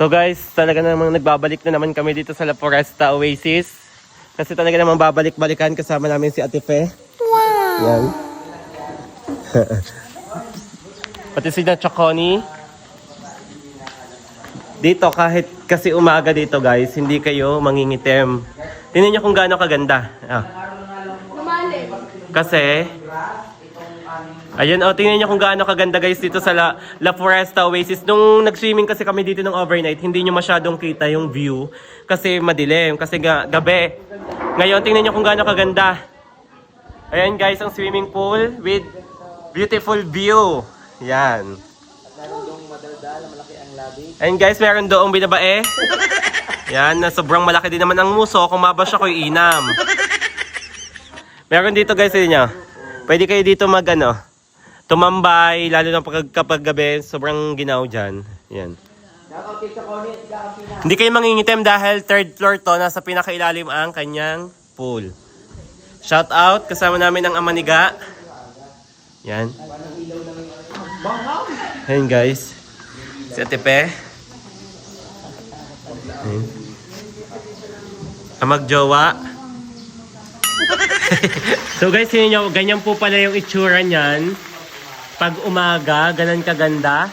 So guys, talaga namang nagbabalik na naman kami dito sa La Foresta Oasis. Kasi talaga namang babalik-balikan kasama namin si Ate Fe. Wow! Yan. Pati si na Chaconi. Dito kahit kasi umaga dito guys, hindi kayo mangingitim. Tingnan niyo kung gaano kaganda. Ah. Kasi Ayan, oh, tingnan niyo kung gaano kaganda guys dito sa La, La Foresta Oasis. Nung nag-swimming kasi kami dito ng overnight, hindi niyo masyadong kita yung view kasi madilim, kasi ga, gabi. Ngayon, tingnan niyo kung gaano kaganda. Ayan guys, ang swimming pool with beautiful view. Yan. Ayan guys, meron doong binabae. Yan, na sobrang malaki din naman ang muso. Kung mabash ako, inam. Meron dito guys, yun nyo. Pwede kayo dito mag ano, tumambay, lalo na pag, kapag gabi, sobrang ginaw dyan. Yan. Hindi kayo mangingitim dahil third floor to, nasa pinakailalim ang kanyang pool. Shout out, kasama namin ang Amaniga. Yan. Ayan guys. Si Ate Pe. Ayan. Ang magjowa. so guys, yun ganyan po pala yung itsura niyan. Pag umaga, ganun kaganda.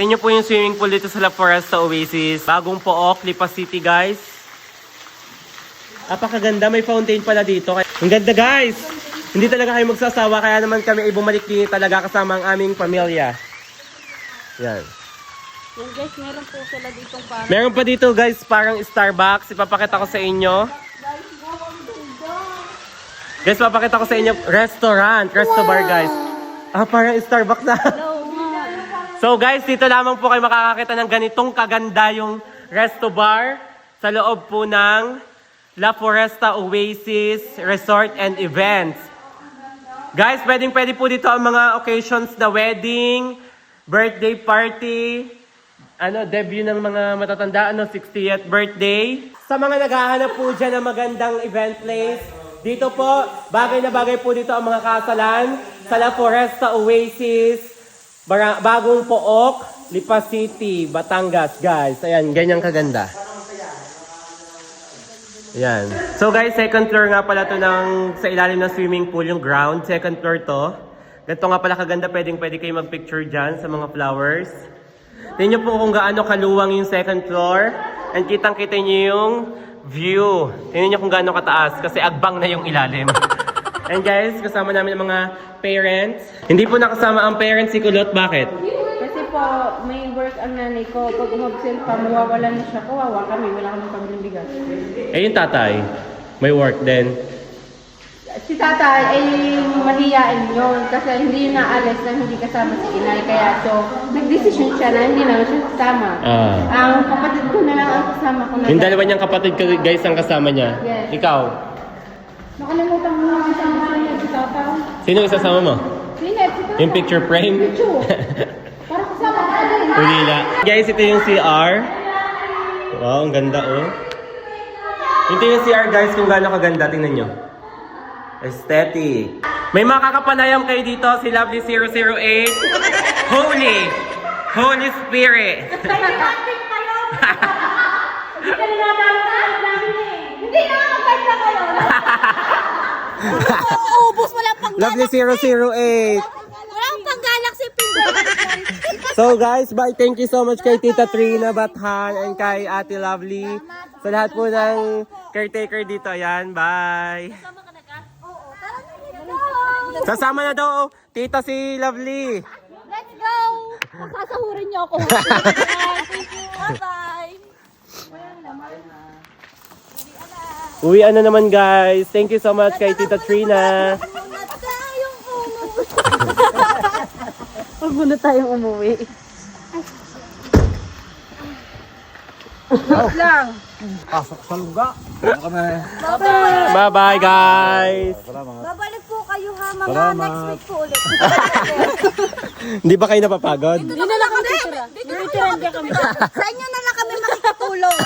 Tingnan po yung swimming pool dito sa La Foresta Oasis. Bagong Pook, Lipa City guys. Apakaganda, may fountain pala dito. Ang ganda guys! Hindi talaga kayo magsasawa, kaya naman kami ay bumalik din talaga kasama ang aming pamilya. Yan. Yan guys, meron po sila ditong parang... Meron pa dito guys, parang Starbucks. Ipapakita ko sa inyo. Guys, papakita ko sa inyo, restaurant, resto bar guys. Ah, parang Starbucks na. so guys, dito lamang po kayo makakakita ng ganitong kaganda yung resto bar sa loob po ng La Foresta Oasis Resort and Events. Guys, pwedeng pwede po dito ang mga occasions na wedding, birthday party, ano, debut ng mga matatanda, ano, 60th birthday. Sa mga naghahanap po dyan ng magandang event place, dito po, bagay na bagay po dito ang mga kasalan sa La Foresta Oasis, Bara- Bagong Pook, Lipa City, Batangas, guys. Ayan, ganyang kaganda. Ayan. So guys, second floor nga pala to ng sa ilalim ng swimming pool, yung ground. Second floor to. Ganito nga pala kaganda, pwedeng pwede kayo mag-picture dyan sa mga flowers. Tingnan niyo po kung gaano kaluwang yung second floor. And kitang-kita niyo yung view. Tingnan niyo kung gaano kataas kasi agbang na yung ilalim. And guys, kasama namin ang mga parents. Hindi po nakasama ang parents si Kulot. Bakit? Kasi po, may work ang nanay ko. Pag umabsent pa, mawawalan na siya. Kawawa kami, wala kami pambiling bigas. Eh, yung tatay. May work din. Si tatay ay mahiyain yun kasi hindi na alis na hindi kasama si inay. Kaya so, nagdesisyon siya na hindi na siya kasama. Ah. Ang kapatid ko na lang ang kasama ko na. Yung dalawa niyang kapatid ka- guys ang kasama niya. Yes. Ikaw. Nakalimutan mo na kasama sa niya si tatay. Sino isasama mo? Yung picture frame? Picture. Para kasama. Ulila. Guys, ito yung CR. Wow, ang ganda oh. Ito yung CR guys kung gaano kaganda. Tingnan nyo. Aesthetic. May mga kakapanayam kayo dito. Si Lovely 008. Holy. Holy Spirit. Hindi na ako na kayo. Ubus Lovely 008. Walang pang Galaxy Finger. So guys, bye. Thank you so much kay Tita Trina Bathan and kay Ate Lovely. Sa lahat po ng caretaker dito. Ayan, bye. Sasama na daw Tita si Lovely. Let's go. Sasahurin niyo ako. Bye-bye. Uwi na naman guys. Thank you so much kay Tita Trina. Huwag muna tayong umuwi. Wait lang. Pasok sa luga. Bye-bye guys. Salamat. Babalik po kayo ha mga Salamat. next week po ulit. Hindi ba kayo napapagod? Hindi na lang kami. Dito na kami. Sa inyo na lang kami makikitulong.